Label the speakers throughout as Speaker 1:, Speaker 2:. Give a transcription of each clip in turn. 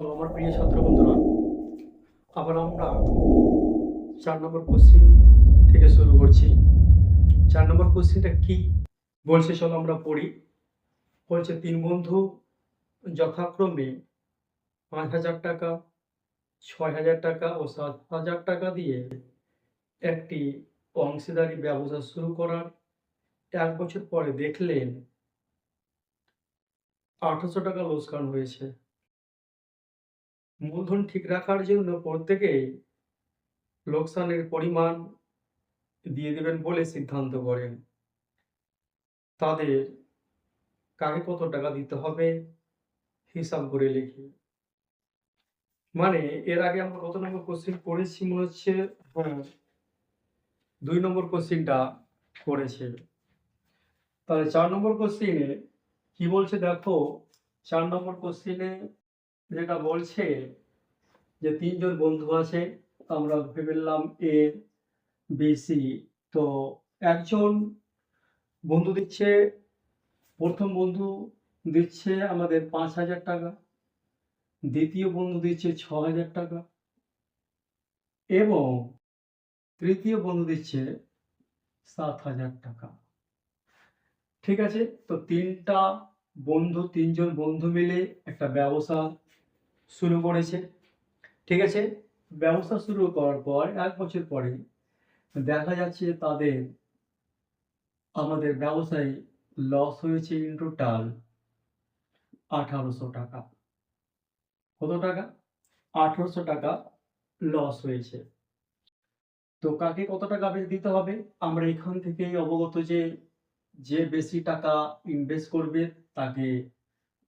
Speaker 1: আমার প্রিয় ছাত্র বন্ধুরা, আবার আমরা চার নম্বর কোশ্চিন থেকে শুরু করছি। চার নম্বর কোশ্চিনটা কি? বলছে, চলো আমরা পড়ি। বলছে, তিন বন্ধু যথাক্রমে পাঁচ হাজার টাকা, ছয় হাজার টাকা ও সাত হাজার টাকা দিয়ে একটি অংশীদারি ব্যবসা শুরু করার। এক বছর পরে দেখলেন আঠারোশো টাকা লোকসান হয়েছে। মূলধন ঠিক রাখার জন্য প্রত্যেকেই লোকসানের পরিমাণ দিয়ে দেবেন বলে সিদ্ধান্ত করেন। তাদের কাকে কত টাকা দিতে হবে হিসাব করে লিখি। মানে এর আগে আমরা কত নম্বর কোশ্চেন করেছি মনে হচ্ছে? হ্যাঁ। দুই নম্বর কোশ্চেনটা করেছে। তাহলে চার নম্বর কোশ্চেনে কি বলছে দেখো? চার নম্বর কোশ্চেনে যেটা বলছে যে তিনজন বন্ধু আছে আমরা ভেবে নিলাম এ বি সি তো একজন বন্ধু দিচ্ছে, প্রথম বন্ধু দিচ্ছে আমাদের পাঁচ হাজার টাকা, দ্বিতীয় বন্ধু দিচ্ছে ছ হাজার টাকা এবং তৃতীয় বন্ধু দিচ্ছে সাত হাজার টাকা। ঠিক আছে? তো তিনটা বন্ধু, তিনজন বন্ধু মিলে একটা ব্যবসা শুরু করেছে। ঠিক আছে? ব্যবসা শুরু করার পর, এক বছর পরে দেখা যাচ্ছে তাদের আমাদের ব্যবসায় লস হয়েছে ইন টোটাল আঠারোশো টাকা। কত টাকা? আঠারোশো টাকা লস হয়েছে। তো কাকে কত টাকা দিতে হবে? আমরা এখান থেকেই অবগত যে যে বেশি টাকা ইনভেস্ট করবে, তাকে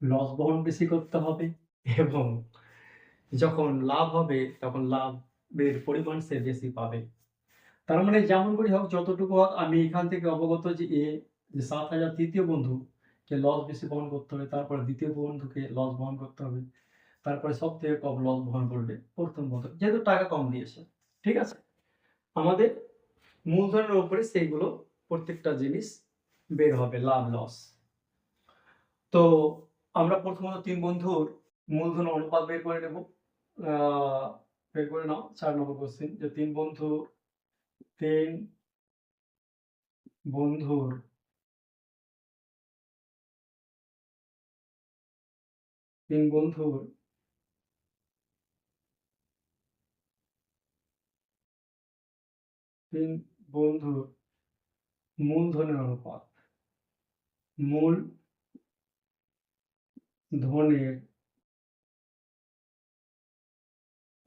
Speaker 1: লস বহন বেশি করতে হবে। এবং যখন লাভ হবে, তখন লাভের পরিমাণ সে বেশি পাবে। তার মানে যেমন করে হোক, যতটুকু হোক, আমি এখান থেকে অবগত যে এ, যে সাত হাজার তৃতীয় বন্ধুকে লস বেশি বহন করতে হবে, তারপরে দ্বিতীয় বন্ধুকে লস বহন করতে হবে, তারপরে সব থেকে কম লস বহন করবে, প্রথম বন্ধু। যেহেতু টাকা কম দিয়েছে, ঠিক আছে? আমাদের মূলধনের উপরে সেইগুলো প্রত্যেকটা জিনিস বের হবে, লাভ লস তো আমরা প্রথমত তিন বন্ধুর মূলধন অনুপাত বের করে নেব। বের করে নাও, চার নম্বর কোশ্চেন যে তিন বন্ধু, তিন বন্ধুর তিন বন্ধুর তিন বন্ধুর মূলধনের অনুপাত। মূল ধনের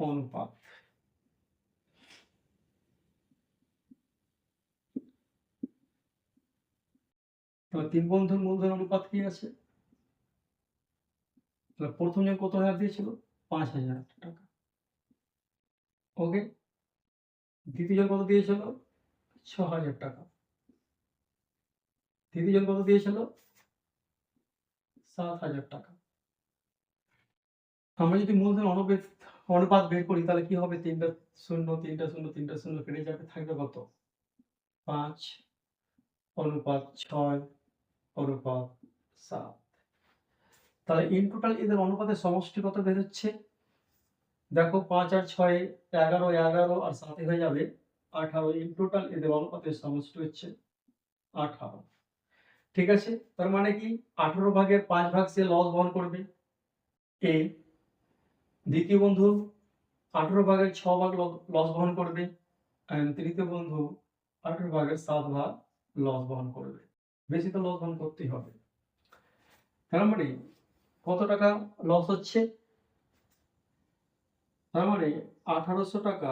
Speaker 1: অনুপাত? তিন বন্ধুর মূলধন অনুপাত কি আছে? প্রথম জন কত হাজার দিয়েছিল? পাঁচ হাজার টাকা। ওকে? দ্বিতীয় জন কত দিয়েছিল? ছ হাজার টাকা। তৃতীয় জন কত দিয়েছিল? সাত হাজার টাকা। আমরা যদি মূলধন অনুপাত অনুপাত বের করি, তাহলে কি হবে? তিনটা শূন্য তিনটা শূন্য তিনটা শূন্য কেটে যাবে, থাকবে কত? পাঁচ অনুপাত ছয় অনুপাত সাত। তাহলে ইন টোটাল এদের অনুপাতের সমষ্টি কত বেরোচ্ছে দেখো, পাঁচ আর ছয় এগারো এগারো আর সাথে হয়ে যাবে আঠারো। ইন টোটাল এদের অনুপাতের সমষ্টি হচ্ছে আঠারো। ঠিক আছে? তার মানে কি? আঠারো ভাগের পাঁচ ভাগ সে লস বহন করবে। এ দ্বিতীয় বন্ধু আঠারো ভাগের ছ ভাগ লস বহন করবে তৃতীয় বন্ধু আঠারো ভাগের সাত ভাগ লস বহন করবে। বেশি তো লস বহন করতেই হবে। তার মানে কত টাকা লস হচ্ছে? তার মানে আঠারোশো টাকা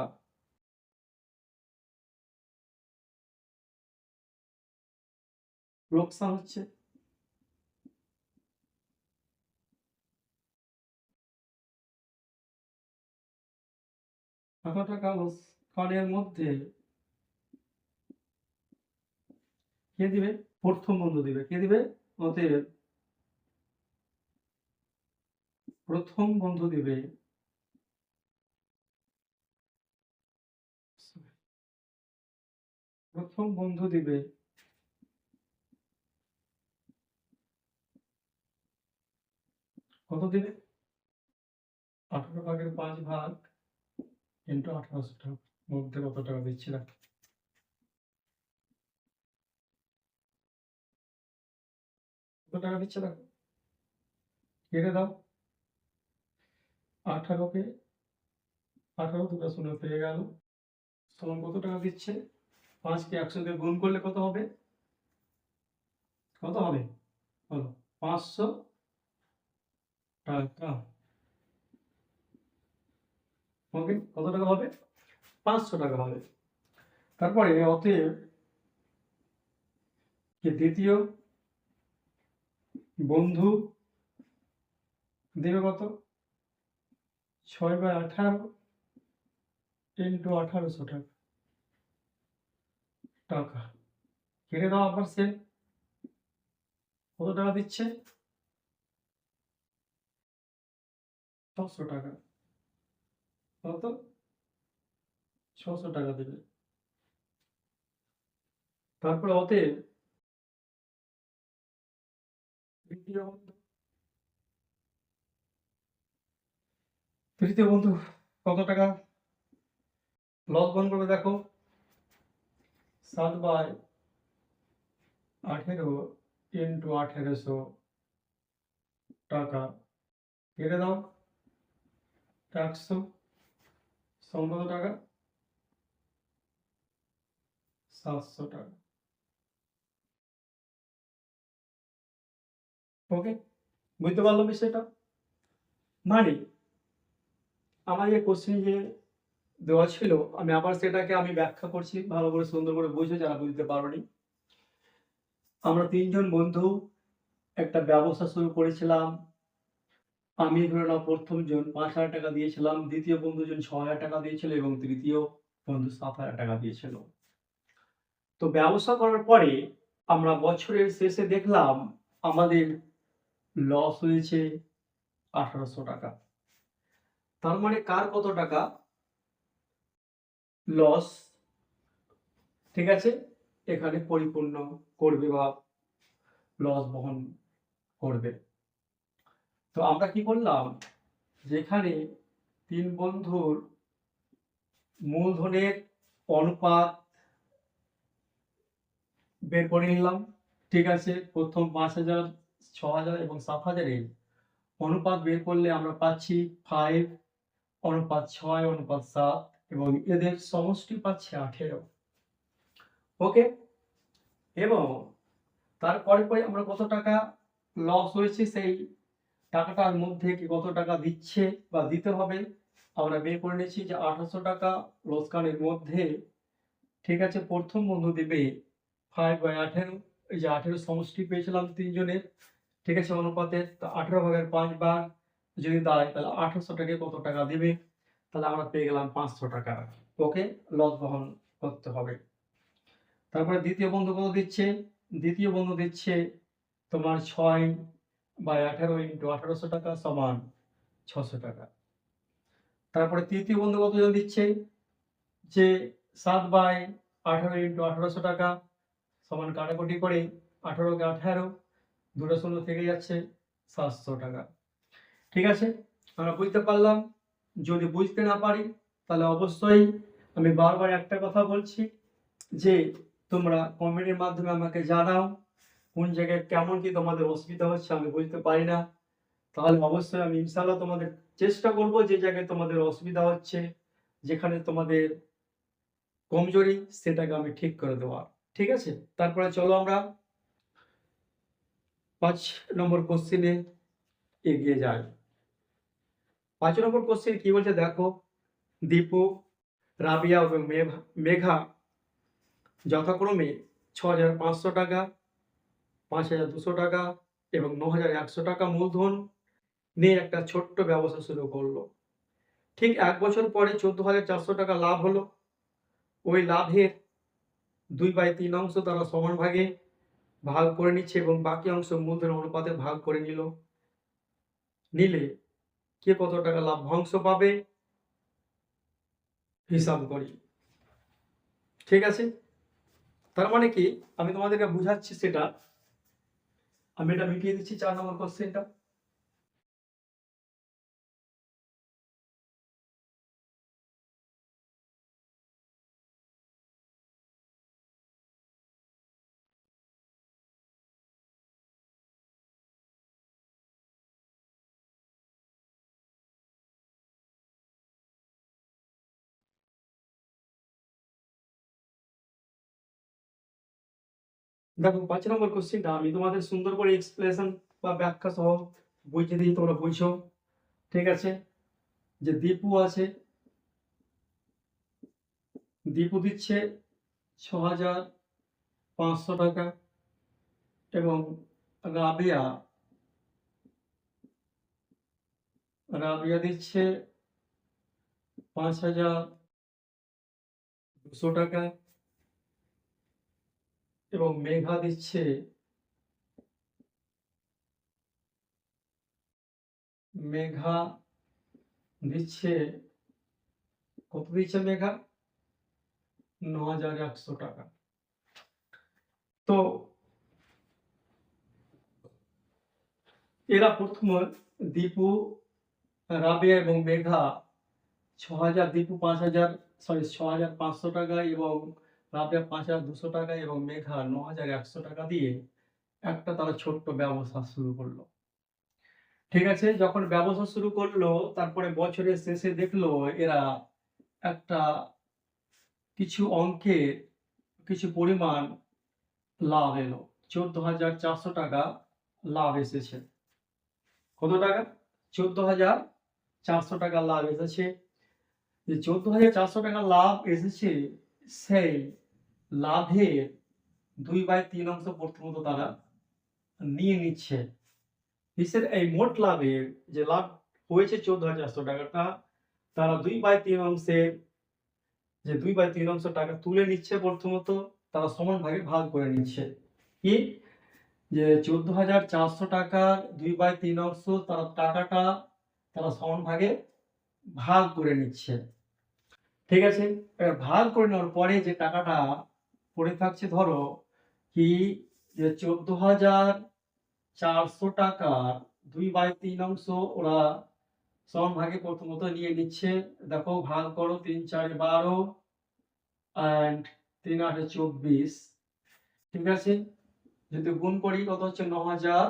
Speaker 1: লোকসান হচ্ছে। এত টাকা লোকসানের মধ্যে কে দিবে? প্রথম বন্ধু দিবে। কে দিবে? অতএব প্রথম বন্ধু দিবে। প্রথম বন্ধু দিবে কত দিবে? আঠারো ভাগের পাঁচ ভাগ ইন্টু আঠারোশো টাকা মধ্যে কত টাকা দিচ্ছি না কত টাকা কেটে দাও। আঠারোকে আঠারো দুটো শূন্য পেয়ে গেল। সমান কত টাকা দিচ্ছে? পাঁচকে একসঙ্গে গুণ করলে কত হবে? কত হবে? বলো, পাঁচশো টাকা। ওকে কত টাকা হবে? পাঁচশো টাকা হবে। তারপরে অতএব যে দ্বিতীয় বন্ধু দেবে কত? ছয় বাই আঠারো ইন্টু আঠারোশো টাকা। টাকা। কেটে দাও আবার সে। কত টাকা দিচ্ছে? ছশো টাকা। কত? ছশো টাকা দেবে। তারপরে অতএব তৃতীয় বন্ধু। তৃতীয় বন্ধু, কত টাকা? লস বন করবে, দেখো। সাত বাই আঠেরো ইন্টু আঠেরোশো টাকা। কেটে দাও। একশো। সমান কত টাকা? সাতশো টাকা। ওকে বুঝতে পারল বিষয়টা? মানে আমার যে কোশ্চেন যে দেওয়া ছিল, আমি আবার সেটাকে আমি ব্যাখ্যা করছি, ভালো করে সুন্দর করে বুঝে যারা বুঝতে পারোনি। আমরা তিনজন বন্ধু একটা ব্যবসা শুরু করেছিলাম। আমি ধরে নাও, প্রথম জন পাঁচ হাজার টাকা দিয়েছিলাম, দ্বিতীয় বন্ধু জন ছ হাজার টাকা দিয়েছিল এবং তৃতীয় বন্ধু সাত হাজার টাকা দিয়েছিল। তো ব্যবসা করার পরে আমরা বছরের শেষে দেখলাম আমাদের লস হয়েছে আঠারোশো টাকা। তার মানে কার কত টাকা? লস ঠিক আছে? এখানে পরিপূর্ণ করবে বা লস বহন করবে। তো আমরা কি করলাম? যেখানে তিন বন্ধুর মূলধনের অনুপাত বের করে নিলাম। ঠিক আছে, প্রথম পাঁচ হাজার, ছ হাজার এবং সাত হাজারের অনুপাত বের করলে আমরা পাচ্ছি ফাইভ অনুপাত ছয়, অনুপাত সাত এবং এদের সমষ্টি পাচ্ছে আঠেরো। ওকে এবং তারপরে পরে আমরা কত টাকা লস হয়েছে সেই টাকাটার মধ্যে কি কত টাকা দিচ্ছে বা দিতে হবে, আমরা বের করে নিয়েছি যে আঠারোশো টাকা লোসকানের মধ্যে। ঠিক আছে, প্রথম বন্ধু দেবে ফাইভ বাই আঠেরো, এই যে আঠেরো সমষ্টি পেয়েছিলাম তিনজনের। ঠিক আছে অনুপাতে তো আঠেরো ভাগের পাঁচ ভাগ যদি দাঁড়ায়, তাহলে আঠারোশো টাকা কত টাকা দেবে? তাহলে আমরা পেয়ে গেলাম পাঁচশো টাকা। ওকে লস বহন করতে হবে। তারপরে দ্বিতীয় বন্ধু কত দিচ্ছে? দ্বিতীয় বন্ধু দিচ্ছে তোমার ছয় বাই আঠারো ইন্টু আঠারোশো টাকা সমান ছশো টাকা। তারপরে তৃতীয় বন্ধু কতজন দিচ্ছে? যে সাত বাই আঠারো ইন্টু আঠারোশো টাকা সমান কাটাকুটি করে আঠারোকে আঠারো, দুটো শূন্য থেকে যাচ্ছে সাতশো টাকা। ঠিক আছে? আমরা বুঝতে পারলাম। যদি বুঝতে না পারি, তাহলে অবশ্যই আমি বারবার একটা কথা বলছি যে তোমরা কমেন্টের মাধ্যমে আমাকে জানাও। কোন জায়গায় কেমন কি তোমাদের অসুবিধা হচ্ছে আমি বুঝতে পারি না। তাহলে অবশ্যই আমি ইনশাল্লাহ তোমাদের চেষ্টা করব যে জায়গায় তোমাদের অসুবিধা হচ্ছে, যেখানে তোমাদের কমজোরি, সেটাকে আমি ঠিক করে দেওয়ার। ঠিক আছে? তারপরে চলো আমরা পাঁচ নম্বর কোশ্চিনে এগিয়ে যাই। পাঁচ নম্বর কোশ্চেন কি বলছে দেখো, দীপু, রাবিয়া এবং মেঘা- মেঘা যথাক্রমে ছ হাজার পাঁচশো টাকা পাঁচ হাজার দুশো টাকা এবং ন হাজার একশো টাকা মূলধন নিয়ে একটা ছোট্ট ব্যবসা শুরু করল। ঠিক এক বছর পরে চোদ্দ হাজার চারশো টাকা লাভ হলো। ওই লাভের দুই বাই তিন অংশ তারা সমান ভাগে ভাগ করে নিচ্ছে এবং বাকি অংশ মূলধন অনুপাতে ভাগ করে নিল। নিলে কে কত টাকা লাভ্যাংশ পাবে হিসাব করি। ঠিক আছে? তার মানে কি? আমি তোমাদেরকে বুঝাচ্ছি সেটা আমি এটা মিটিয়ে দিচ্ছি চার নম্বর কোশ্চেনটা দেখো, পাঁচ নম্বর কোশ্চেনটা আমি তোমাদের সুন্দর করে এক্সপ্লেনেশন বা ব্যাখ্যা সহ বুঝিয়ে দিই, তোমরা বুঝছ ঠিক আছে? যে দীপু আছে, দীপু দিচ্ছে ছ হাজার পাঁচশো টাকা এবং রাবিয়া রাবিয়া দিচ্ছে পাঁচ হাজার দুশো টাকা। এবং মেঘা দিচ্ছে। মেঘা দিচ্ছে। কত দিচ্ছে মেঘা ন হাজার একশো টাকা। তো এরা প্রথমে দীপু, রাবিয়া এবং মেঘা ছ হাজার দীপু পাঁচ হাজার সরি ছ হাজার পাঁচশো টাকা এবং রাবিয়া পাঁচ হাজার দুশো টাকা এবং মেঘা ন হাজার একশো টাকা দিয়ে একটা তারা ছোট্ট ব্যবসা শুরু করল। ঠিক আছে, যখন ব্যবসা শুরু করল, তারপরে বছরের শেষে দেখল এরা একটা কিছু অঙ্কের কিছু পরিমাণ লাভ এলো। চোদ্দ হাজার চারশো টাকা লাভ এসেছে। কত টাকা? চোদ্দ হাজার চারশো টাকা লাভ এসেছে। যে চোদ্দ হাজার চারশো টাকা লাভ এসেছে, সেই লাভের দুই বাই তিন অংশ প্রথমত তারা নিয়ে নিচ্ছে। হিসেবে এই মোট লাভের যে লাভ হয়েছে চোদ্দ হাজার চারশো টাকাটা, তারা দুই বাই তিন অংশের যে দুই বাই তিন অংশ টাকা তুলে নিচ্ছে প্রথমত, তারা সমান ভাগে ভাগ করে নিচ্ছে। কি? যে চোদ্দ হাজার চারশো টাকার দুই বাই তিন অংশ তারা টাকাটা তারা সমান ভাগে ভাগ করে নিচ্ছে। ঠিক আছে? এবার ভাগ করে নেওয়ার পরে যে টাকাটা পড়ে থাকছে, ধরো কি, যে চোদ্দ হাজার চারশো টাকার দুই বাই তিন অংশ ওরা সমান ভাগে প্রথমত নিয়ে নিচ্ছে। দেখো, ভাগ করো, তিন, চারে, বারো অ্যান্ড তিন, আটে, চব্বিশ। ঠিক আছে? যদি গুণ করি, কত হচ্ছে? ন হাজার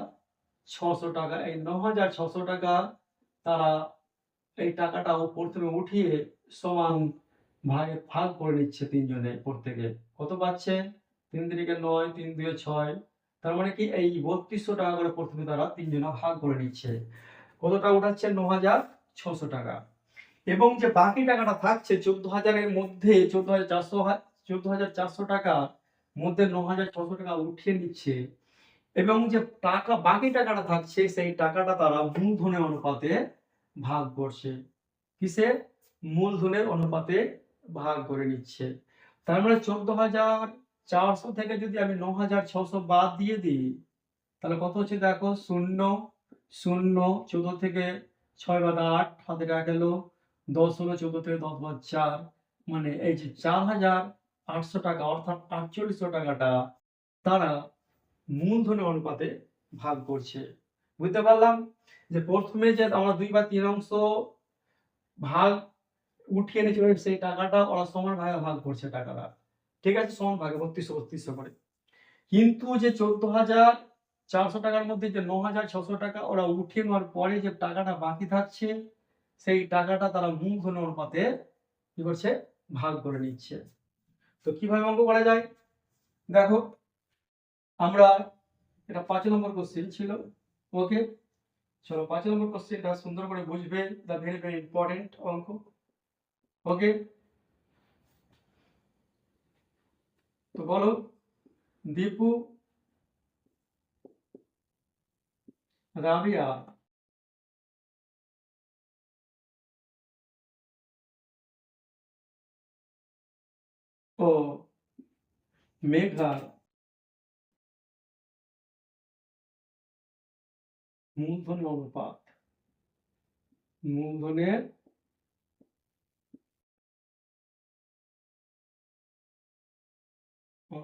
Speaker 1: ছশো টাকা। এই ন হাজার ছশো টাকা তারা এই টাকাটা উপর থেকে উঠিয়ে সমান ভাগে ভাগ করে নিচ্ছে তিনজনে প্রত্যেকে কত পাচ্ছে তিন দিকে নয়, তিন দুয়ে ছয়। তার মানে কি এই বত্রিশশো টাকা করে প্রথমে তারা তিনজনে ভাগ করে নিচ্ছে। কতটা উঠাচ্ছে? ন হাজার ছশো টাকা। এবং যে বাকি টাকাটা থাকছে চোদ্দ হাজারের মধ্যে চোদ্দ হাজার চারশো চোদ্দ হাজার চারশো টাকার মধ্যে ন হাজার ছশো টাকা উঠিয়ে নিচ্ছে। এবং যে টাকা, বাকি টাকাটা থাকছে, সেই টাকাটা তারা মূলধনের অনুপাতে ভাগ করছে। কিসে মূলধনের অনুপাতে ভাগ করে নিচ্ছে। তার মানে চোদ্দ হাজার চারশো থেকে যদি আমি ন হাজার ছশো বাদ দিয়ে দিই, তাহলে কত হচ্ছে দেখো? শূন্য শূন্য, চোদ্দ থেকে ছয় বাদ আট, হাতে টাকা গেল। দশ হলো চোদ্দ থেকে দশ বাদ চার। মানে এই যে চার হাজার আটশো টাকা, অর্থাৎ আটচল্লিশশো টাকাটা তারা মূলধনের অনুপাতে ভাগ করছে। বুঝতে পারলাম? যে প্রথমে যে আমরা দুই বা তিন অংশ ভাগ উঠিয়ে নিয়েছিল সেই টাকাটা ওরা সমান ভাগে ভাগ করছে টাকাটা। ঠিক আছে? সমান ভাগে, বত্রিশশো বত্রিশশো করে। কিন্তু যে চোদ্দ হাজার চারশো টাকার মধ্যে যে ন হাজার ছশো টাকা ওরা উঠিয়ে নেওয়ার পরে যে টাকাটা বাকি থাকছে, সেই টাকাটা তারা মুখ মূলধন অনুপাতে কি করছে? ভাগ করে নিচ্ছে। তো কীভাবে অঙ্ক করা যায়? দেখো, আমরা এটা পাঁচ নম্বর কোশ্চেন ছিল। ওকে চলো, পাঁচ নম্বর কোশ্চেনটা সুন্দর করে বুঝবে। দ্য ভেরি ভেরি ইম্পর্টেন্ট অঙ্ক। ওকে তো বলো দীপু রাবিয়া ও মেঘা মূলধনের অনুপাত মূলধনের কি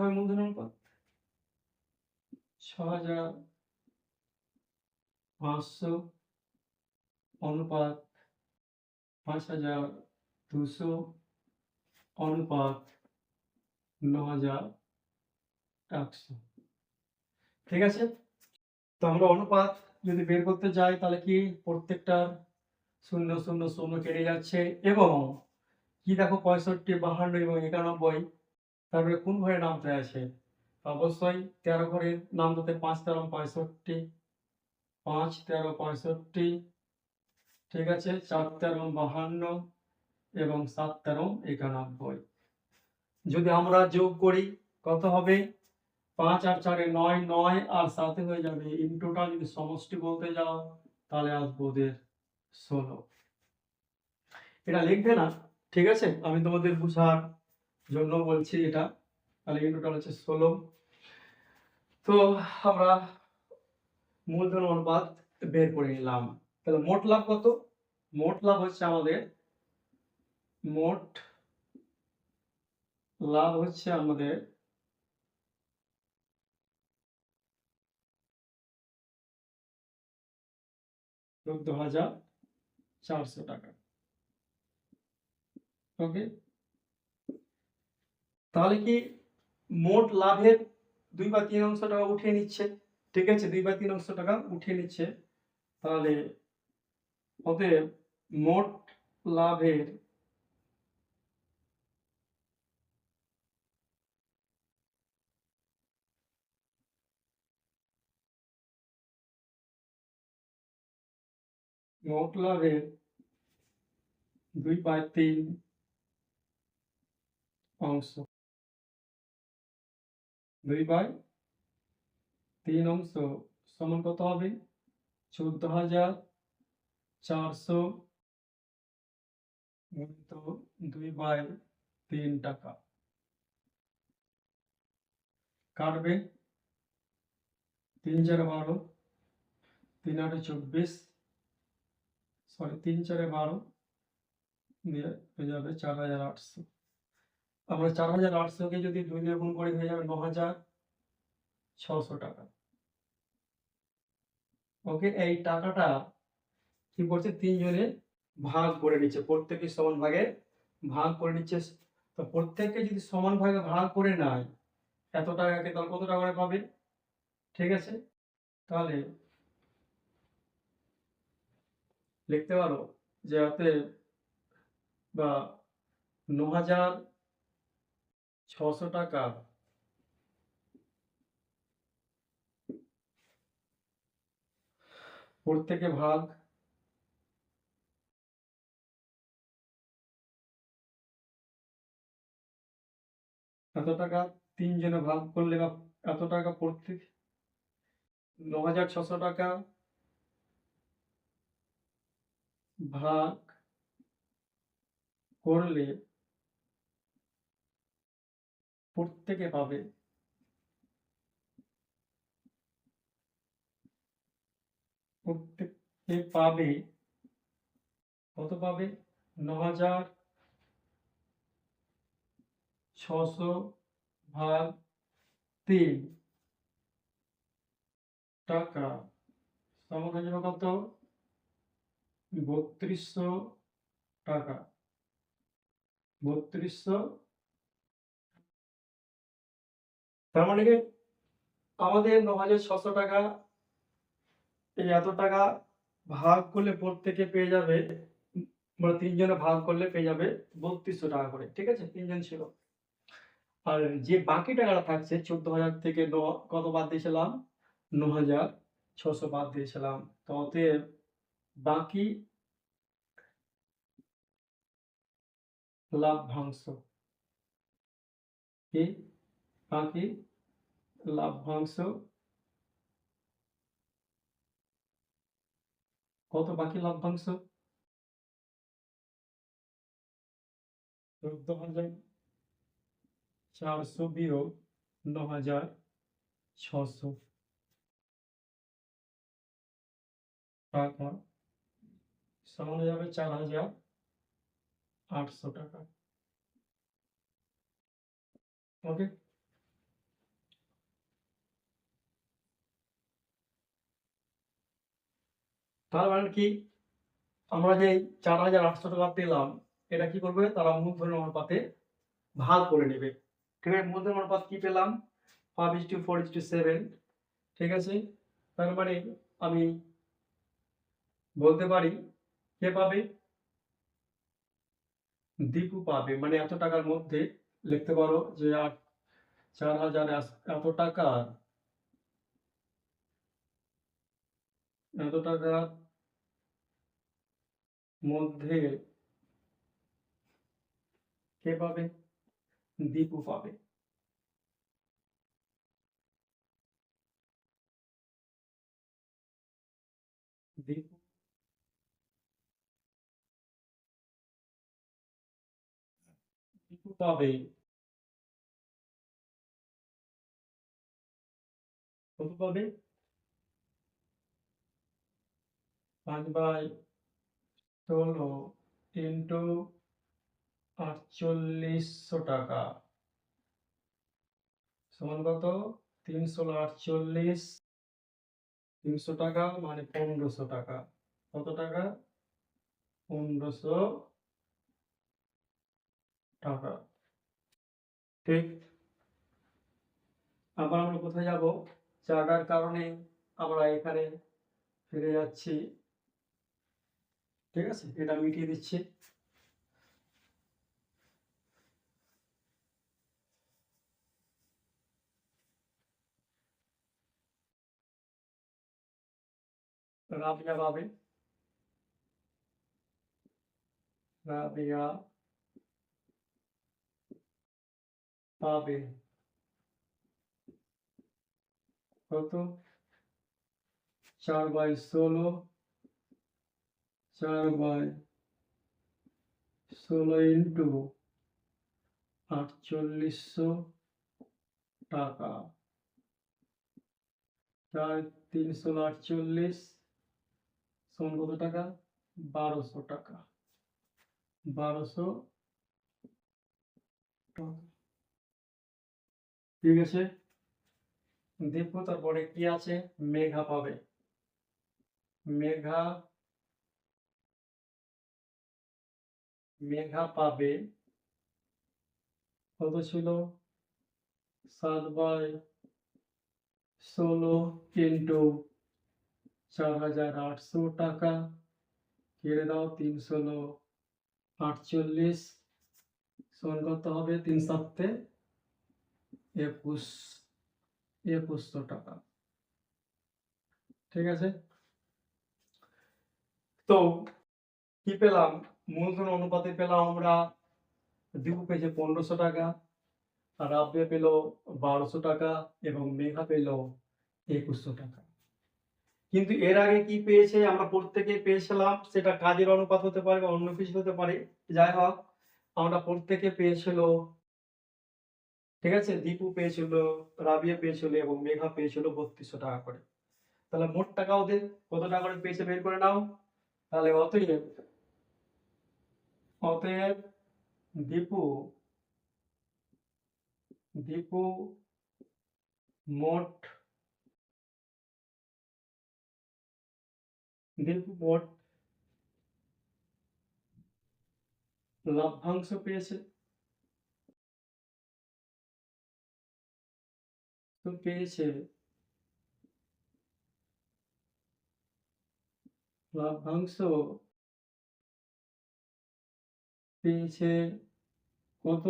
Speaker 1: হয় মূলধনের অনুপাত ছ হাজার পাঁচশো, অনুপাত পাঁচ হাজার দুশো, অনুপাত ন হাজার একশো ঠিক আছে? তো আমরা অনুপাত যদি বের করতে যাই, তাহলে কি প্রত্যেকটার শূন্য শূন্য শূন্য কেটে যাচ্ছে এবং কি দেখো পঁয়ষট্টি, বাহান্ন এবং একানব্বই, তারপরে কোন ঘরে নামতে আছে? অবশ্যই তেরো ঘরে নামতে পাঁচ, তেরো, পঁয়ষট্টি, পাঁচ, তেরো, পঁয়ষট্টি, ঠিক আছে চার তেরো, বাহান্ন এবং সাত, তেরো, একানব্বই। যদি আমরা যোগ করি, কত হবে? পাঁচ আর চারে নয় নয় আর সাথে হয়ে যাবে। ইন টোটাল যদি সমষ্টি বলতে যাও, তাহলে আসব ওদের ষোলো এটা লিখবে না, ঠিক আছে? আমি তোমাদের বুঝার জন্য বলছি এটা। তাহলে টোটাল হচ্ছে ষোলো। তো আমরা মূলধন অনুপাত বের করে নিলাম। তাহলে মোট লাভ কত? মোট লাভ হচ্ছে আমাদের, মোট লাভ হচ্ছে আমাদের চোদ্দ হাজার চারশো টাকা। ওকে তাহলে কি মোট লাভের দুই বা তিন অংশ টাকা উঠিয়ে নিচ্ছে? ঠিক আছে, দুই বা তিন অংশ টাকা উঠে নিচ্ছে। তাহলে অতএব মোট লাভের মোট লাভের দুই বাই তিন অংশ। দুই বাই তিন অংশ সমান কত হবে? চোদ্দ হাজার চারশো গুণিত দুই বাই তিন টাকা। কাটবে তিন চার বারো, তিন আটে চব্বিশ সরি, তিন চারে বারো দিয়ে হয়ে যাবে চার হাজার আটশো। আমরা চার হাজার আটশোকে যদি দুই দিয়ে গুণ করি, হয়ে যাবে ন হাজার ছশো টাকা। ওকে, এই টাকাটা কি করছে? তিনজনে ভাগ করে নিচ্ছে। প্রত্যেকে সমান ভাগে ভাগ করে নিচ্ছে। তো প্রত্যেককে যদি সমান ভাগে ভাগ করে নেয়, এত টাকাকে তাহলে কত টাকা করে পাবে? ঠিক আছে? তাহলে লিখতে পারো যে হাতে বা ন হাজার ছশো টাকা প্রত্যেকে ভাগ এত টাকা তিনজনে ভাগ করলে বা এত টাকা প্রত্যেক ন হাজার ছশো টাকা ভাগ করলে প্রত্যেকে পাবে। প্রত্যেকে পাবে কত পাবে? ন হাজার ছশো ভাগ তিন টাকা। সমান কত? বত্রিশশো টাকা। বত্রিশশো। তার মানে কি? আমাদের ন হাজার ছশো টাকা, এই এত টাকা ভাগ করলে প্রত্যেকে পেয়ে যাবে মানে তিনজনে ভাগ করলে পেয়ে যাবে বত্রিশশো টাকা করে, ঠিক আছে? তিনজন ছিল। আর যে বাকি টাকাটা থাকছে, চোদ্দ হাজার থেকে ন, কত বাদ দিয়েছিলাম? ন হাজার ছশো বাদ দিয়েছিলাম। তো অতএব বাকি লাভ্যাংশ কি? বাকি লাভ্যাংশ কত বাকি লাভ্যাংশ চোদ্দ হাজার চারশো বিয়োগ ন হাজার ছশো। টাকা সমান যাবে চার হাজার আটশো টাকা। ওকে তার মানে কি? আমরা যে চার হাজার আটশো টাকা পেলাম, এটা কি করবে? তারা মূলধন অনুপাতে ভাগ করে নেবে। ঠিক আছে? মূলধন অনুপাত কি পেলাম? Five is two four is two seven ঠিক আছে? তার মানে আমি বলতে পারি কে পাবে? দীপু পাবে। মানে এত টাকার মধ্যে লিখতে পারো যে আট চার হাজার এত টাকার। এত টাকার মধ্যে কে পাবে? দীপু পাবে। দীপু পাবে কত পাবে পাঁচ বাই ষোলো ইন্টু আটচল্লিশশো টাকা সমান কত তিনশো আটচল্লিশ তিনশো টাকা মানে পনেরোশো টাকা। কত টাকা? পনেরোশো টাকা ঠিক। আবার আমরা কোথায় যাব? জায়গার কারণে আমরা এখানে ফিরে যাচ্ছি। ঠিক আছে? এটা মিটিয়ে দিচ্ছি। রাবিয়া পাবে রাবিয়া। পাবে। কত? চার বাই ষোলো, চার বাই ষোলো ইন্টু আটচল্লিশশো টাকা। চার তিনশো আটচল্লিশ সমান কত টাকা? বারোশো টাকা। বারোশো টাকা। ঠিক আছে দেখব, তারপরে কি আছে? মেঘা পাবে। মেঘা মেঘা পাবে। কত ছিল? সাত বাই ষোলো ইন্টু চার হাজার আটশো টাকা। কেড়ে দাও তিন ষোলো আটচল্লিশ। সমান কত হবে তিন সাতে একুশ, একুশশো টাকা। ঠিক আছে? তো কি পেলাম? মূলধন অনুপাতে পেলাম আমরা দীপু পেয়েছে পনেরোশো টাকা আর রাব্বে পেল বারোশো টাকা এবং মেঘা পেল একুশশো টাকা। কিন্তু এর আগে কি পেয়েছে? আমরা প্রত্যেকে পেয়েছিলাম, সেটা কাজের অনুপাত হতে পারে বা অন্য কিছু হতে পারে। যাই হোক, আমরা প্রত্যেকে পেয়েছিল ঠিক আছে? দীপু পেয়েছিল, রাবিয়া পেয়েছিল এবং মেঘা পেয়েছিল বত্রিশশো টাকা করে। তাহলে মোট টাকা ওদের কত টাকা করে পেয়েছে বের করে নাও? তাহলে অতএব অতএব দীপু দীপু মোট দীপু মোট লভ্যাংশ পেয়েছে। তো পেয়েছে। লভ্যাংশ পেয়েছে। কত?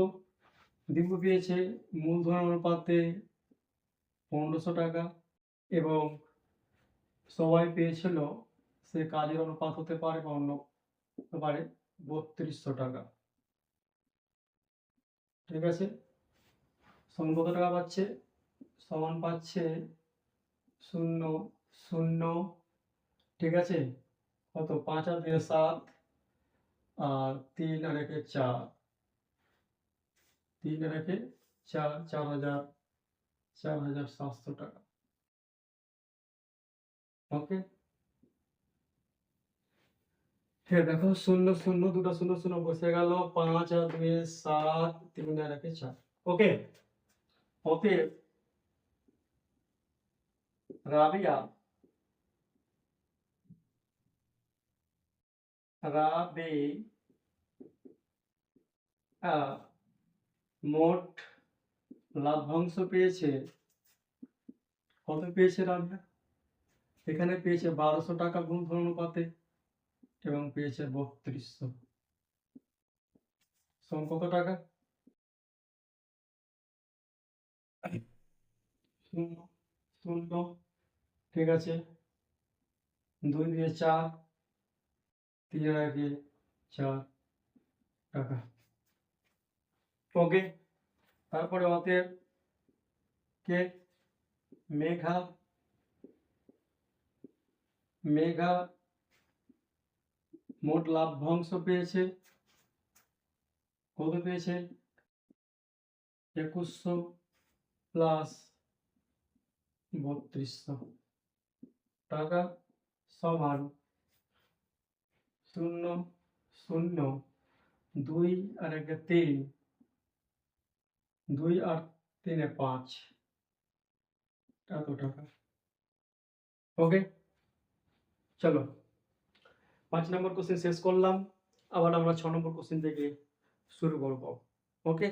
Speaker 1: দীপু পেয়েছে মূলধন অনুপাতে পনেরোশো টাকা এবং সবাই পেয়েছিল সে কাজের অনুপাত হতে পারে বা অন্য হতে পারে বত্রিশশো টাকা। ঠিক আছে? কত টাকা পাচ্ছে। সমান পাচ্ছে শূন্য শূন্য, ঠিক আছে? কত? পাঁচ আর দুই সাত, আর তিন আর একে চার। তিন আর একে চার চার হাজার চার হাজার সাতশো টাকা। ওকে? হ্যাঁ দেখো, শূন্য শূন্য, দুটো শূন্য শূন্য বসে গেল। পাঁচ আর দুই সাত, তিন আর একে চার। ওকে? ওকে? রাবিয়া। রাবে মোট লাভ্যাংশ পেয়েছে। কত পেয়েছে রাবিয়া? এখানে পেয়েছে বারোশো টাকা মূলধন অনুপাতে এবং পেয়েছে বত্রিশশো। সমান কত টাকা? শূন্য শূন্য। ঠিক আছে? দুই দিয়ে চার, তিন একে চার, টাকা। ওকে, তারপরে অতএব কে? মেঘা মেঘা মোট লাভ্যাংশ পেয়েছে। কত পেয়েছে? একুশশো প্লাস বত্রিশশো। টাকা সমান শূন্য শূন্য দুই আর একে তিন, দুই আর তিনে পাঁচ। এত টাকা। ওকে চলো। পাঁচ নম্বর কোশ্চেন শেষ করলাম। আবার আমরা ছ নম্বর কোশ্চেন থেকে শুরু করব। ওকে